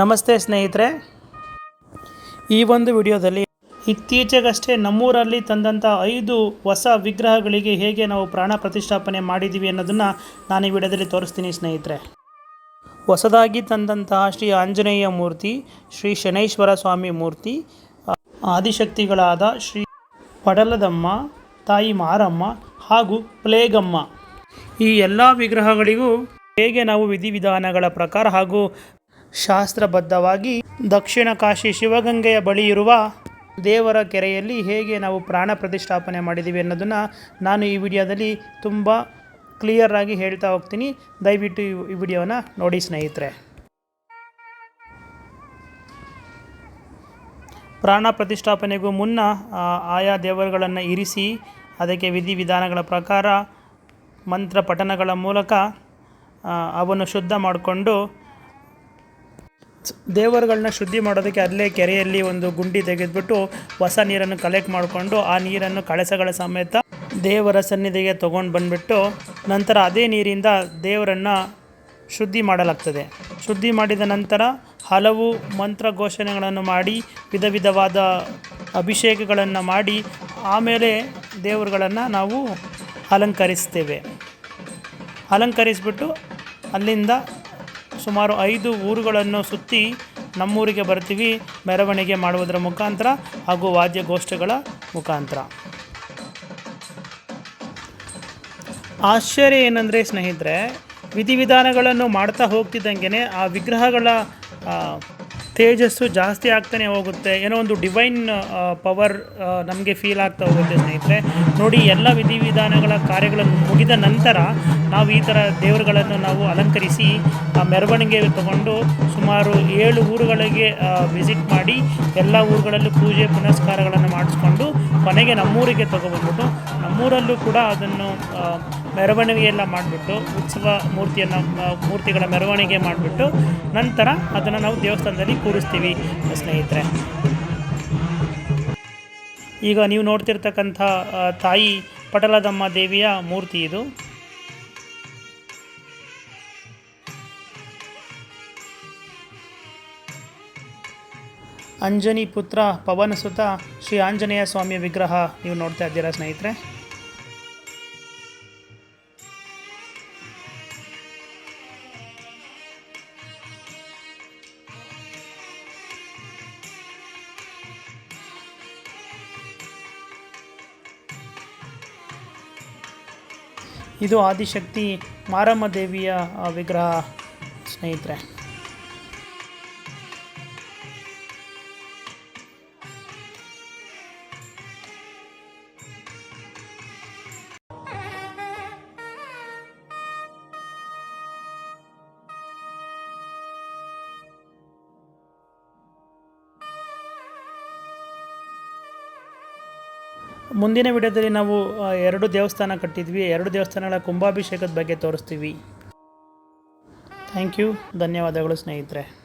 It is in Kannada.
ನಮಸ್ತೆ ಸ್ನೇಹಿತರೆ. ಈ ಒಂದು ವಿಡಿಯೋದಲ್ಲಿ ಇತ್ತೀಚೆಗಷ್ಟೇ ನಮ್ಮೂರಲ್ಲಿ ತಂದಂಥ ಐದು ಹೊಸ ವಿಗ್ರಹಗಳಿಗೆ ಹೇಗೆ ನಾವು ಪ್ರಾಣ ಪ್ರತಿಷ್ಠಾಪನೆ ಮಾಡಿದ್ದೀವಿ ಅನ್ನೋದನ್ನು ನಾನು ಈ ವಿಡಿಯೋದಲ್ಲಿ ತೋರಿಸ್ತೀನಿ ಸ್ನೇಹಿತರೆ. ಹೊಸದಾಗಿ ತಂದಂತಹ ಶ್ರೀ ಆಂಜನೇಯ ಮೂರ್ತಿ, ಶ್ರೀ ಶನೈಶ್ವರ ಸ್ವಾಮಿ ಮೂರ್ತಿ, ಆದಿಶಕ್ತಿಗಳಾದ ಶ್ರೀ ಪಡಲದಮ್ಮ, ತಾಯಿ ಮಾರಮ್ಮ ಹಾಗೂ ಪ್ಲೇಗಮ್ಮ. ಈ ಎಲ್ಲ ವಿಗ್ರಹಗಳಿಗೂ ಹೇಗೆ ನಾವು ವಿಧಿವಿಧಾನಗಳ ಪ್ರಕಾರ ಹಾಗೂ ಶಾಸ್ತ್ರಬದ್ಧವಾಗಿ ದಕ್ಷಿಣ ಕಾಶಿ ಶಿವಗಂಗೆಯ ಬಳಿ ಇರುವ ದೇವರ ಕೆರೆಯಲ್ಲಿ ಹೇಗೆ ನಾವು ಪ್ರಾಣ ಪ್ರತಿಷ್ಠಾಪನೆ ಮಾಡಿದ್ದೀವಿ ಅನ್ನೋದನ್ನು ನಾನು ಈ ವಿಡಿಯೋದಲ್ಲಿ ತುಂಬ ಕ್ಲಿಯರ್ ಆಗಿ ಹೇಳ್ತಾ ಹೋಗ್ತೀನಿ. ದಯವಿಟ್ಟು ಈ- ವಿಡಿಯೋನ ನೋಡಿ ಸ್ನೇಹಿತರೆ. ಪ್ರಾಣ ಪ್ರತಿಷ್ಠಾಪನೆಗೂ ಮುನ್ನ ಆಯಾ ದೇವರುಗಳನ್ನು ಇರಿಸಿ, ಅದಕ್ಕೆ ವಿಧಿವಿಧಾನಗಳ ಪ್ರಕಾರ ಮಂತ್ರ ಪಠನಗಳ ಮೂಲಕ ಅವನ್ನು ಶುದ್ಧ ಮಾಡಿಕೊಂಡು ದೇವರುಗಳನ್ನ ಶುದ್ಧಿ ಮಾಡೋದಕ್ಕೆ ಅಲ್ಲೇ ಕೆರೆಯಲ್ಲಿ ಒಂದು ಗುಂಡಿ ತೆಗೆದುಬಿಟ್ಟು ಹೊಸ ನೀರನ್ನು ಕಲೆಕ್ಟ್ ಮಾಡಿಕೊಂಡು ಆ ನೀರನ್ನು ಕಳಸಗಳ ಸಮೇತ ದೇವರ ಸನ್ನಿಧಿಗೆ ತೊಗೊಂಡು ಬಂದುಬಿಟ್ಟು ನಂತರ ಅದೇ ನೀರಿಂದ ದೇವರನ್ನು ಶುದ್ಧಿ ಮಾಡಲಾಗ್ತದೆ. ಶುದ್ಧಿ ಮಾಡಿದ ನಂತರ ಹಲವು ಮಂತ್ರ ಘೋಷಣೆಗಳನ್ನು ಮಾಡಿ, ವಿಧ ವಿಧವಾದ ಅಭಿಷೇಕಗಳನ್ನು ಮಾಡಿ, ಆಮೇಲೆ ದೇವರುಗಳನ್ನು ನಾವು ಅಲಂಕರಿಸ್ತೇವೆ. ಅಲಂಕರಿಸಿಬಿಟ್ಟು ಅಲ್ಲಿಂದ ಸುಮಾರು ಐದು ಊರುಗಳನ್ನು ಸುತ್ತಿ ನಮ್ಮೂರಿಗೆ ಬರ್ತೀವಿ ಮೆರವಣಿಗೆ ಮಾಡುವುದರ ಮುಖಾಂತರ ಹಾಗೂ ವಾದ್ಯಗೋಷ್ಠಿಗಳ ಮುಖಾಂತರ. ಆಶ್ಚರ್ಯ ಏನಂದರೆ ಸ್ನೇಹಿತರೆ, ವಿಧಿವಿಧಾನಗಳನ್ನು ಮಾಡ್ತಾ ಹೋಗ್ತಿದ್ದಂಗೆ ಆ ವಿಗ್ರಹಗಳ ತೇಜಸ್ಸು ಜಾಸ್ತಿ ಆಗ್ತಾನೆ ಹೋಗುತ್ತೆ. ಏನೋ ಒಂದು ಡಿವೈನ್ ಪವರ್ ನಮಗೆ ಫೀಲ್ ಆಗ್ತಾ ಹೋಗುತ್ತೆ ಸ್ನೇಹಿತರೆ. ನೋಡಿ, ಎಲ್ಲ ವಿಧಿವಿಧಾನಗಳ ಕಾರ್ಯಗಳನ್ನು ಮುಗಿದ ನಂತರ ನಾವು ಈ ಥರ ದೇವರುಗಳನ್ನು ನಾವು ಅಲಂಕರಿಸಿ, ಆ ಮೆರವಣಿಗೆ ತಗೊಂಡು ಸುಮಾರು ಏಳು ಊರುಗಳಿಗೆ ವಿಸಿಟ್ ಮಾಡಿ, ಎಲ್ಲ ಊರುಗಳಲ್ಲೂ ಪೂಜೆ ಪುನಸ್ಕಾರಗಳನ್ನು ಮಾಡಿಸ್ಕೊಂಡು ಕೊನೆಗೆ ನಮ್ಮೂರಿಗೆ ತಗೊಬಂದ್ಬಿಟ್ಟು ನಮ್ಮೂರಲ್ಲೂ ಕೂಡ ಅದನ್ನು ಮೆರವಣಿಗೆಯೆಲ್ಲ ಮಾಡಿಬಿಟ್ಟು, ಉತ್ಸವ ಮೂರ್ತಿಯನ್ನು ಮೂರ್ತಿಗಳ ಮೆರವಣಿಗೆ ಮಾಡಿಬಿಟ್ಟು ನಂತರ ಅದನ್ನು ನಾವು ದೇವಸ್ಥಾನದಲ್ಲಿ ಕೂರಿಸ್ತೀವಿ ಸ್ನೇಹಿತರೆ. ಈಗ ನೀವು ನೋಡ್ತಿರ್ತಕ್ಕಂಥ ತಾಯಿ ಪಟಲದಮ್ಮ ದೇವಿಯ ಮೂರ್ತಿ ಇದು. ಅಂಜನಿ ಪುತ್ರ ಪವನ ಸುತ ಶ್ರೀ ಆಂಜನೇಯ ಸ್ವಾಮಿಯ ವಿಗ್ರಹ ನೀವು ನೋಡ್ತಾ ಇದ್ದೀರಾ ಸ್ನೇಹಿತರೆ. ಇದು ಆದಿಶಕ್ತಿ ಮಾರಮ್ಮ ದೇವಿಯ ವಿಗ್ರಹ ಸ್ನೇಹಿತರೆ. ಮುಂದಿನ ವಿಡಿಯೋದಲ್ಲಿ ನಾವು ಎರಡು ದೇವಸ್ಥಾನ ಕಟ್ಟಿದ್ವಿ. ಎರಡು ದೇವಸ್ಥಾನಗಳ ಕುಂಭಾಭಿಷೇಕದ ಬಗ್ಗೆ ತೋರಿಸ್ತೀವಿ. ಥ್ಯಾಂಕ್ ಯು ಧನ್ಯವಾದಗಳು ಸ್ನೇಹಿತರೆ.